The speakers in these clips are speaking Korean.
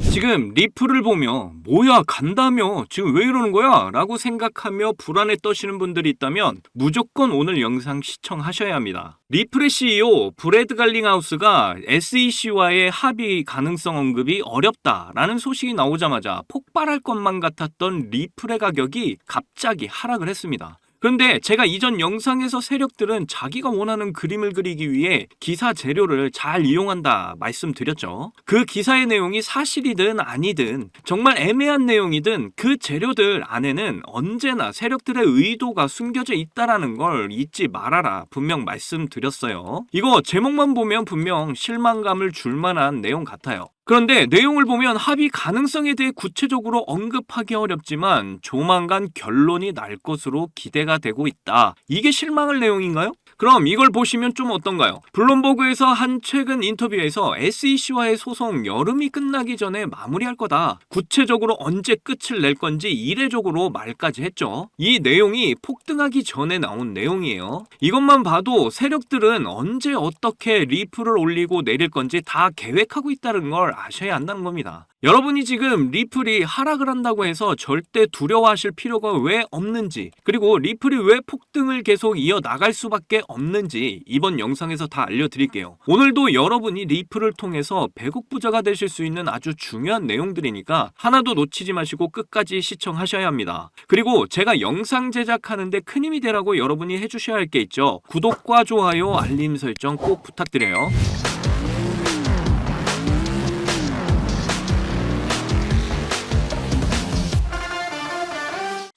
지금 리플을 보며 뭐야 간다며 지금 왜 이러는 거야? 라고 생각하며 불안에 떠시는 분들이 있다면 무조건 오늘 영상 시청하셔야 합니다. 리플의 CEO 브래드 갈링하우스가 SEC와의 합의 가능성 언급이 어렵다라는 소식이 나오자마자 폭발할 것만 같았던 리플의 가격이 갑자기 하락을 했습니다. 그런데 제가 이전 영상에서 세력들은 자기가 원하는 그림을 그리기 위해 기사 재료를 잘 이용한다 말씀드렸죠. 그 기사의 내용이 사실이든 아니든 정말 애매한 내용이든 그 재료들 안에는 언제나 세력들의 의도가 숨겨져 있다라는 걸 잊지 말아라 분명 말씀드렸어요. 이거 제목만 보면 분명 실망감을 줄 만한 내용 같아요. 그런데 내용을 보면 합의 가능성에 대해 구체적으로 언급하기 어렵지만 조만간 결론이 날 것으로 기대가 되고 있다. 이게 실망할 내용인가요? 그럼 이걸 보시면 좀 어떤가요? 블룸버그에서 한 최근 인터뷰에서 SEC와의 소송 여름이 끝나기 전에 마무리할 거다. 구체적으로 언제 끝을 낼 건지 이례적으로 말까지 했죠. 이 내용이 폭등하기 전에 나온 내용이에요. 이것만 봐도 세력들은 언제 어떻게 리플을 올리고 내릴 건지 다 계획하고 있다는 걸 아셔야 한다는 겁니다. 여러분이 지금 리플이 하락을 한다고 해서 절대 두려워하실 필요가 왜 없는지 그리고 리플이 왜 폭등을 계속 이어 나갈 수밖에 없는지 이번 영상에서 다 알려드릴게요. 오늘도 여러분이 리플을 통해서 배국 부자가 되실 수 있는 아주 중요한 내용들이니까 하나도 놓치지 마시고 끝까지 시청하셔야 합니다. 그리고 제가 영상 제작하는데 큰 힘이 되라고 여러분이 해주셔야 할 게 있죠. 구독과 좋아요, 알림 설정 꼭 부탁드려요.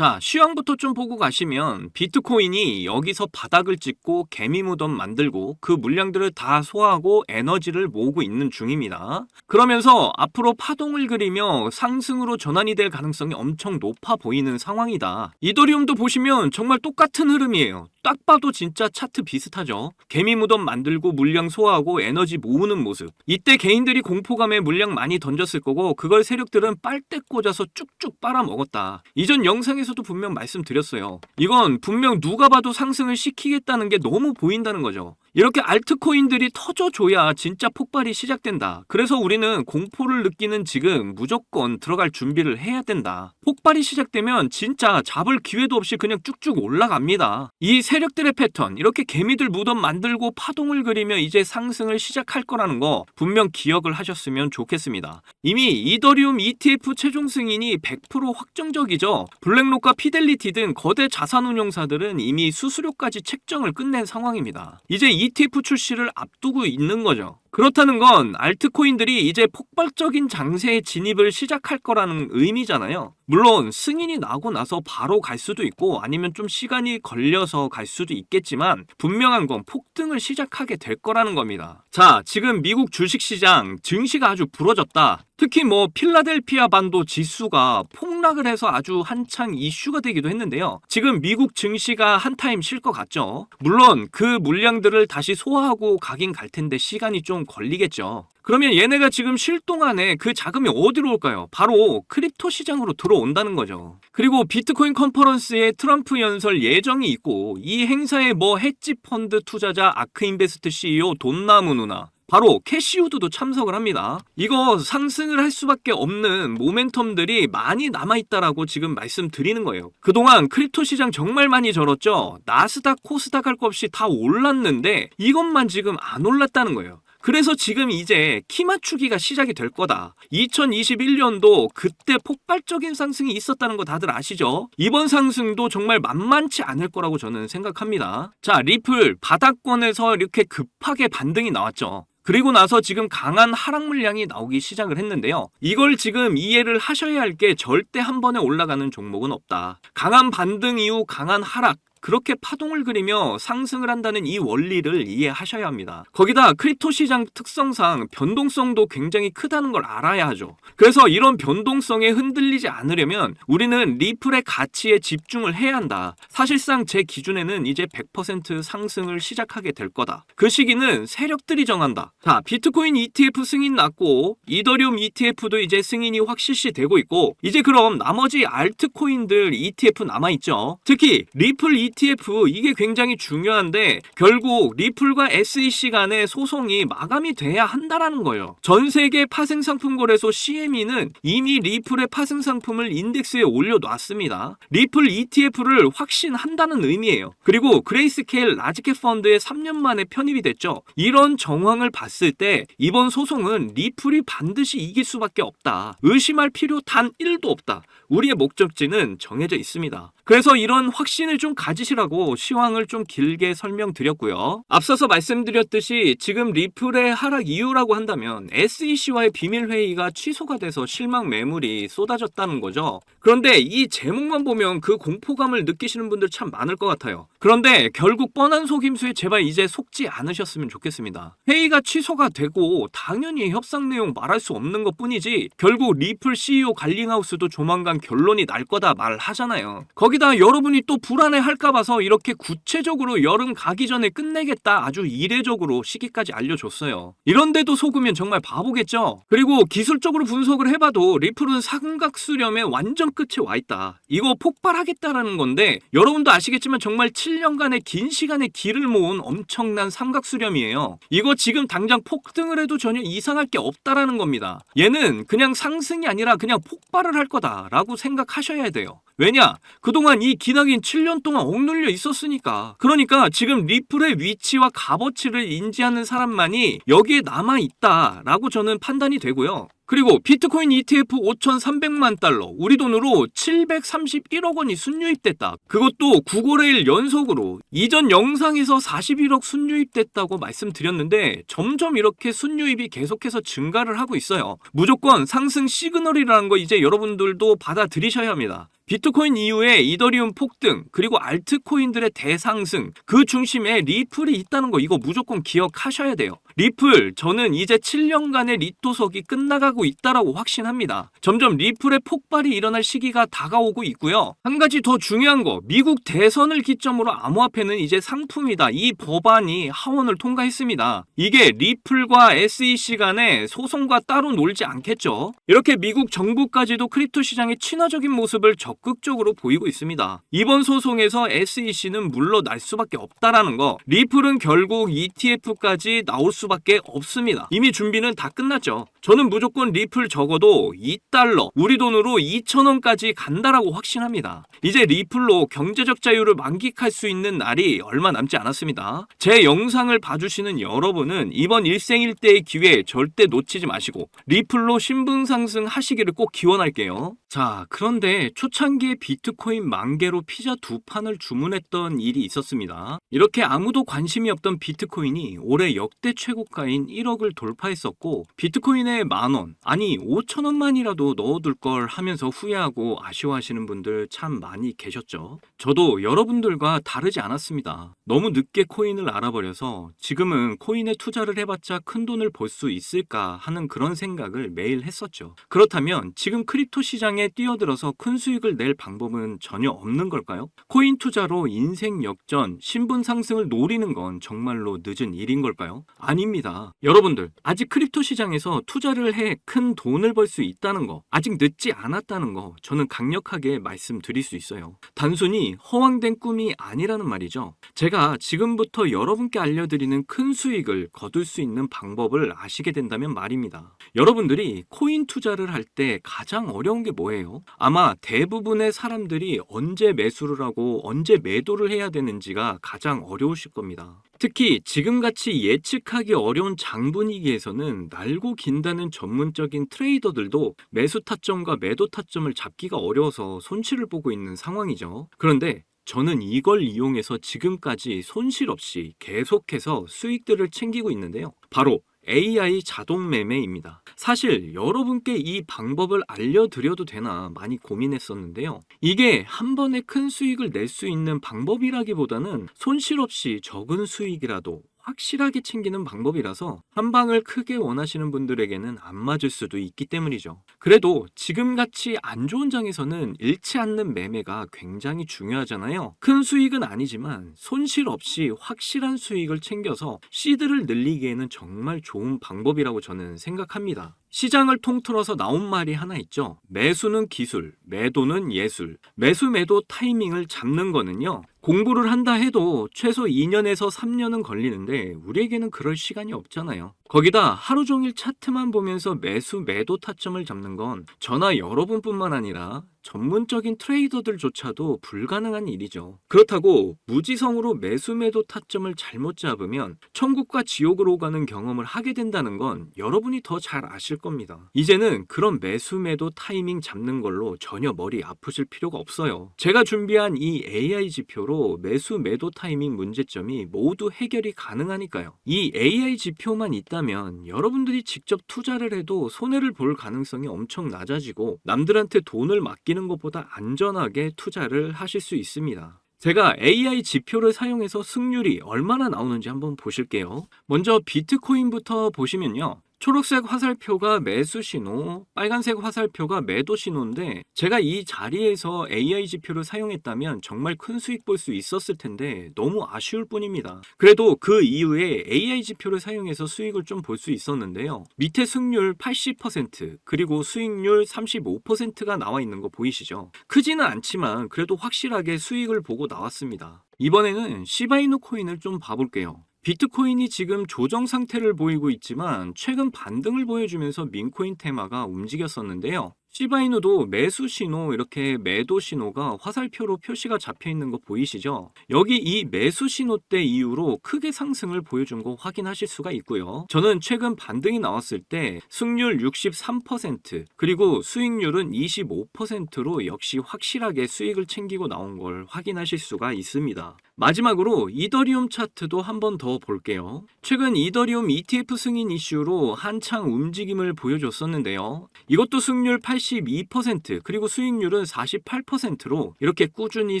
자, 시황부터 좀 보고 가시면 비트코인이 여기서 바닥을 찍고 개미 무덤 만들고 그 물량들을 다 소화하고 에너지를 모으고 있는 중입니다. 그러면서 앞으로 파동을 그리며 상승으로 전환이 될 가능성이 엄청 높아 보이는 상황이다. 이더리움도 보시면 정말 똑같은 흐름이에요. 딱 봐도 진짜 차트 비슷하죠. 개미 무덤 만들고 물량 소화하고 에너지 모으는 모습. 이때 개인들이 공포감에 물량 많이 던졌을 거고 그걸 세력들은 빨대 꽂아서 쭉쭉 빨아먹었다. 이전 영상에서 도 분명 말씀드렸어요. 이건 분명 누가 봐도 상승을 시키겠다는 게 너무 보인다는 거죠. 이렇게 알트코인들이 터져줘야 진짜 폭발이 시작된다. 그래서 우리는 공포를 느끼는 지금 무조건 들어갈 준비를 해야 된다. 폭발이 시작되면 진짜 잡을 기회도 없이 그냥 쭉쭉 올라갑니다. 이 세력들의 패턴, 이렇게 개미들 무덤 만들고 파동을 그리며 이제 상승을 시작할 거라는 거 분명 기억을 하셨으면 좋겠습니다. 이미 이더리움 ETF 최종 승인이 100% 확정적이죠. 블랙록과 피델리티 등 거대 자산운용사들은 이미 수수료까지 책정을 끝낸 상황입니다. 이제 ETF 출시를 앞두고 있는 거죠. 그렇다는 건 알트코인들이 이제 폭발적인 장세에 진입을 시작할 거라는 의미잖아요. 물론 승인이 나고 나서 바로 갈 수도 있고 아니면 좀 시간이 걸려서 갈 수도 있겠지만 분명한 건 폭등을 시작하게 될 거라는 겁니다. 자, 지금 미국 주식시장 증시가 아주 부러졌다. 특히 뭐 필라델피아 반도 지수가 폭락을 해서 아주 한창 이슈가 되기도 했는데요. 지금 미국 증시가 한 타임 쉴 것 같죠. 물론 그 물량들을 다시 소화하고 가긴 갈 텐데 시간이 좀 걸리겠죠. 그러면 얘네가 지금 쉴 동안에 그 자금이 어디로 올까요? 바로 크립토 시장으로 들어온다는 거죠. 그리고 비트코인 컨퍼런스에 트럼프 연설 예정이 있고 이 행사에 뭐 헤지 펀드 투자자 아크인베스트 CEO 돈나무 누나 바로 캐시우드도 참석을 합니다. 이거 상승을 할 수밖에 없는 모멘텀들이 많이 남아있다라고 지금 말씀드리는 거예요. 그동안 크립토 시장 정말 많이 절었죠. 나스닥, 코스닥 할 것 없이 다 올랐는데 이것만 지금 안 올랐다는 거예요. 그래서 지금 이제 키 맞추기가 시작이 될 거다. 2021년도 그때 폭발적인 상승이 있었다는 거 다들 아시죠? 이번 상승도 정말 만만치 않을 거라고 저는 생각합니다. 자, 리플 바닥권에서 이렇게 급하게 반등이 나왔죠. 그리고 나서 지금 강한 하락 물량이 나오기 시작을 했는데요. 이걸 지금 이해를 하셔야 할 게 절대 한 번에 올라가는 종목은 없다. 강한 반등 이후 강한 하락 그렇게 파동을 그리며 상승을 한다는 이 원리를 이해하셔야 합니다. 거기다 크립토 시장 특성상 변동성도 굉장히 크다는 걸 알아야 하죠. 그래서 이런 변동성에 흔들리지 않으려면 우리는 리플의 가치에 집중을 해야 한다. 사실상 제 기준에는 이제 100% 상승을 시작하게 될 거다. 그 시기는 세력들이 정한다. 자, 비트코인 ETF 승인 났고 이더리움 ETF도 이제 승인이 확 실시 되고 있고 이제 그럼 나머지 알트코인들 ETF 남아 있죠. 특히 리플 ETF 이게 굉장히 중요한데 결국 리플과 SEC 간의 소송이 마감이 돼야 한다라는 거예요. 전 세계 파생 상품 거래소 CME는 이미 리플의 파생 상품을 인덱스에 올려놨습니다. 리플 ETF를 확신한다는 의미예요. 그리고 그레이스케일 라지캡 펀드에 3년 만에 편입이 됐죠. 이런 정황을 봤을 때 이번 소송은 리플이 반드시 이길 수밖에 없다. 의심할 필요 단 1도 없다. 우리의 목적지는 정해져 있습니다. 그래서 이런 확신을 좀 가지 시라고 시황을 좀 길게 설명드렸고요. 앞서서 말씀드렸듯이 지금 리플의 하락 이유라고 한다면 SEC와의 비밀 회의가 취소가 돼서 실망 매물이 쏟아졌다는 거죠. 그런데 이 제목만 보면 그 공포감을 느끼시는 분들 참 많을 것 같아요. 그런데 결국 뻔한 속임수에 제발 이제 속지 않으셨으면 좋겠습니다. 회의가 취소가 되고 당연히 협상 내용 말할 수 없는 것 뿐이지 결국 리플 CEO 갈링하우스도 조만간 결론이 날 거다 말하잖아요. 거기다 여러분이 또 불안해 할까 봐서 이렇게 구체적으로 여름 가기 전에 끝내겠다 아주 이례적으로 시기까지 알려줬어요. 이런데도 속으면 정말 바보겠죠? 그리고 기술적으로 분석을 해봐도 리플은 삼각 수렴의 완전 끝에 와 있다. 이거 폭발하겠다라는 건데 여러분도 아시겠지만 정말 7년간의 긴 시간의 길을 모은 엄청난 삼각 수렴이에요. 이거 지금 당장 폭등을 해도 전혀 이상할 게 없다라는 겁니다. 얘는 그냥 상승이 아니라 그냥 폭발을 할 거다라고 생각하셔야 돼요. 왜냐? 그동안 이 기나긴 7년 동안 억눌려 있었으니까. 그러니까 지금 리플의 위치와 값어치를 인지하는 사람만이 여기에 남아 있다라고 저는 판단이 되고요. 그리고 비트코인 ETF 5,300만 달러, 우리 돈으로 731억 원이 순유입됐다. 그것도 9거래일 연속으로 이전 영상에서 41억 순유입됐다고 말씀드렸는데 점점 이렇게 순유입이 계속해서 증가를 하고 있어요. 무조건 상승 시그널이라는 거 이제 여러분들도 받아들이셔야 합니다. 비트코인 이후에 이더리움 폭등 그리고 알트코인들의 대상승 그 중심에 리플이 있다는 거 이거 무조건 기억하셔야 돼요. 리플 저는 이제 7년간의 리토석이 끝나가고 있다라고 확신합니다. 점점 리플의 폭발이 일어날 시기가 다가오고 있고요. 한 가지 더 중요한 거 미국 대선을 기점으로 암호화폐는 이제 상품이다. 이 법안이 하원을 통과했습니다. 이게 리플과 SEC 간의 소송과 따로 놀지 않겠죠. 이렇게 미국 정부까지도 크립토 시장의 친화적인 모습을 적극적으로 보이고 있습니다. 이번 소송에서 SEC는 물러날 수밖에 없다라는 거. 리플은 결국 ETF까지 나올 수밖에 없습니다. 이미 준비는 다 끝났죠. 저는 무조건 리플 적어도 2달러, 우리 돈으로 2,000원까지 간다라고 확신합니다. 이제 리플로 경제적 자유를 만끽할 수 있는 날이 얼마 남지 않았습니다. 제 영상을 봐주시는 여러분은 이번 일생일대의 기회 절대 놓치지 마시고 리플로 신분 상승 하시기를 꼭 기원할게요. 자, 그런데 초창기에 비트코인 만 개로 피자 두 판을 주문했던 일이 있었습니다. 이렇게 아무도 관심이 없던 비트코인이 올해 역대 최고 가인 1억을 돌파했었고 비트코인에 만 원, 아니 5천 원만이라도 넣어둘 걸 하면서 후회하고 아쉬워하시는 분들 참 많이 계셨죠. 저도 여러분들과 다르지 않았습니다. 너무 늦게 코인을 알아버려서 지금은 코인에 투자를 해봤자 큰 돈을 벌 수 있을까 하는 그런 생각을 매일 했었죠. 그렇다면 지금 크립토 시장에 뛰어들어서 큰 수익을 낼 방법은 전혀 없는 걸까요? 코인 투자로 인생 역전, 신분 상승을 노리는 건 정말로 늦은 일인 걸까요? 아 닙니다. 여러분들, 아직 크립토 시장에서 투자를 해 큰 돈을 벌 수 있다는 거, 아직 늦지 않았다는 거, 저는 강력하게 말씀드릴 수 있어요. 단순히 허황된 꿈이 아니라는 말이죠. 제가 지금부터 여러분께 알려드리는 큰 수익을 거둘 수 있는 방법을 아시게 된다면 말입니다. 여러분들이 코인 투자를 할 때 가장 어려운 게 뭐예요? 아마 대부분의 사람들이 언제 매수를 하고 언제 매도를 해야 되는지가 가장 어려우실 겁니다. 특히 지금같이 예측하기 어려운 장 분위기에서는 날고 긴다는 전문적인 트레이더들도 매수 타점과 매도 타점을 잡기가 어려워서 손실을 보고 있는 상황이죠. 그런데 저는 이걸 이용해서 지금까지 손실 없이 계속해서 수익들을 챙기고 있는데요. 바로 AI 자동 매매입니다. 사실 여러분께 이 방법을 알려드려도 되나 많이 고민했었는데요. 이게 한 번에 큰 수익을 낼 수 있는 방법이라기보다는 손실 없이 적은 수익이라도 확실하게 챙기는 방법이라서 한 방을 크게 원하시는 분들에게는 안 맞을 수도 있기 때문이죠. 그래도 지금같이 안 좋은 장에서는 잃지 않는 매매가 굉장히 중요하잖아요. 큰 수익은 아니지만 손실 없이 확실한 수익을 챙겨서 시드를 늘리기에는 정말 좋은 방법이라고 저는 생각합니다. 시장을 통틀어서 나온 말이 하나 있죠. 매수는 기술, 매도는 예술. 매수 매도 타이밍을 잡는 거는요. 공부를 한다 해도 최소 2년에서 3년은 걸리는데 우리에게는 그럴 시간이 없잖아요. 거기다 하루 종일 차트만 보면서 매수 매도 타점을 잡는 건 저나 여러분뿐만 아니라 전문적인 트레이더들조차도 불가능한 일이죠. 그렇다고 무지성으로 매수 매도 타점을 잘못 잡으면 천국과 지옥으로 가는 경험을 하게 된다는 건 여러분이 더 잘 아실 겁니다. 이제는 그런 매수 매도 타이밍 잡는 걸로 전혀 머리 아프실 필요가 없어요. 제가 준비한 이 AI 지표로 매수 매도 타이밍 문제점이 모두 해결이 가능하니까요. 이 AI 지표만 있다 면 여러분들이 직접 투자를 해도 손해를 볼 가능성이 엄청 낮아지고 남들한테 돈을 맡기는 것보다 안전하게 투자를 하실 수 있습니다. 제가 AI 지표를 사용해서 승률이 얼마나 나오는지 한번 보실게요. 먼저 비트코인부터 보시면요. 초록색 화살표가 매수 신호, 빨간색 화살표가 매도 신호인데 제가 이 자리에서 AI 지표를 사용했다면 정말 큰 수익 볼 수 있었을 텐데 너무 아쉬울 뿐입니다. 그래도 그 이후에 AI 지표를 사용해서 수익을 좀 볼 수 있었는데요. 밑에 승률 80% 그리고 수익률 35%가 나와 있는 거 보이시죠? 크지는 않지만 그래도 확실하게 수익을 보고 나왔습니다. 이번에는 시바이누 코인을 좀 봐볼게요. 비트코인이 지금 조정 상태를 보이고 있지만 최근 반등을 보여주면서 민코인 테마가 움직였었는데요. 시바이누도 매수 신호 이렇게 매도 신호가 화살표로 표시가 잡혀 있는 거 보이시죠? 여기 이 매수 신호 때 이후로 크게 상승을 보여준 거 확인하실 수가 있고요. 저는 최근 반등이 나왔을 때 승률 63% 그리고 수익률은 25%로 역시 확실하게 수익을 챙기고 나온 걸 확인하실 수가 있습니다. 마지막으로 이더리움 차트도 한 번 더 볼게요. 최근 이더리움 ETF 승인 이슈로 한창 움직임을 보여줬었는데요. 이것도 승률 82% 그리고 수익률은 48%로 이렇게 꾸준히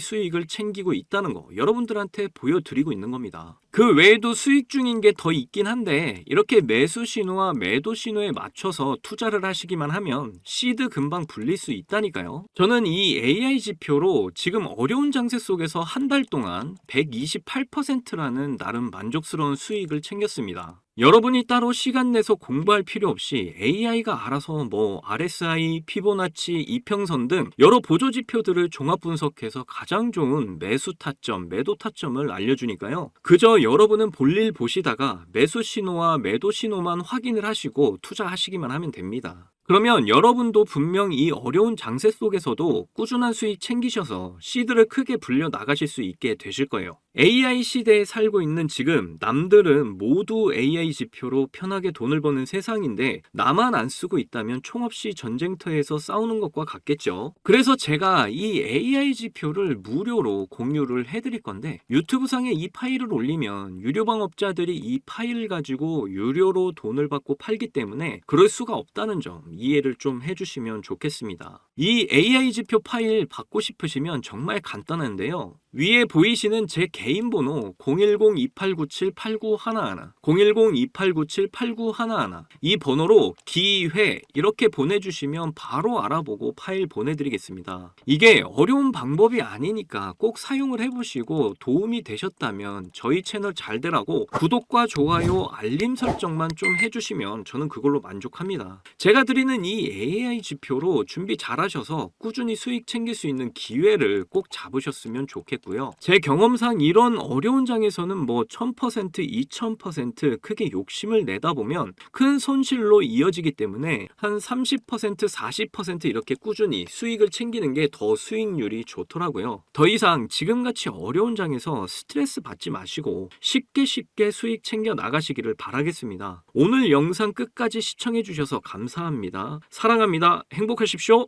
수익을 챙기고 있다는 거 여러분들한테 보여드리고 있는 겁니다. 그 외에도 수익 중인 게 더 있긴 한데 이렇게 매수 신호와 매도 신호에 맞춰서 투자를 하시기만 하면 시드 금방 불릴 수 있다니까요. 저는 이 AI 지표로 지금 어려운 장세 속에서 한 달 동안 128%라는 나름 만족스러운 수익을 챙겼습니다. 여러분이 따로 시간 내서 공부할 필요 없이 AI가 알아서 뭐 RSI, 피보나치, 이평선 등 여러 보조 지표들을 종합 분석해서 가장 좋은 매수 타점, 매도 타점을 알려주니까요. 그저 여러분은 볼일 보시다가 매수 신호와 매도 신호만 확인을 하시고 투자하시기만 하면 됩니다. 그러면 여러분도 분명 이 어려운 장세 속에서도 꾸준한 수익 챙기셔서 시드를 크게 불려 나가실 수 있게 되실 거예요. AI 시대에 살고 있는 지금 남들은 모두 AI 지표로 편하게 돈을 버는 세상인데 나만 안 쓰고 있다면 총없이 전쟁터에서 싸우는 것과 같겠죠. 그래서 제가 이 AI 지표를 무료로 공유를 해드릴 건데 유튜브 상에 이 파일을 올리면 유료 방업자들이 이 파일을 가지고 유료로 돈을 받고 팔기 때문에 그럴 수가 없다는 점 이해를 좀 해주시면 좋겠습니다. 이 AI 지표 파일 받고 싶으시면 정말 간단한데요. 위에 보이시는 제 개인 번호 010-2897-8911 010-2897-8911 이 번호로 기회 이렇게 보내주시면 바로 알아보고 파일 보내드리겠습니다. 이게 어려운 방법이 아니니까 꼭 사용을 해보시고 도움이 되셨다면 저희 채널 잘 되라고 구독과 좋아요 알림 설정만 좀 해주시면 저는 그걸로 만족합니다. 제가 드리는 이 AI 지표로 준비 잘하셔서 꾸준히 수익 챙길 수 있는 기회를 꼭 잡으셨으면 좋 겠고요. 제 경험상 이런 어려운 장에서는 뭐 1000%, 2000% 크게 욕심을 내다 보면 큰 손실로 이어지기 때문에 한 30%, 40% 이렇게 꾸준히 수익을 챙기는 게 더 수익률이 좋더라고요. 더 이상 지금같이 어려운 장에서 스트레스 받지 마시고 쉽게 쉽게 수익 챙겨 나가시기를 바라겠습니다. 오늘 영상 끝까지 시청해 주셔서 감사합니다. 사랑합니다. 행복하십시오.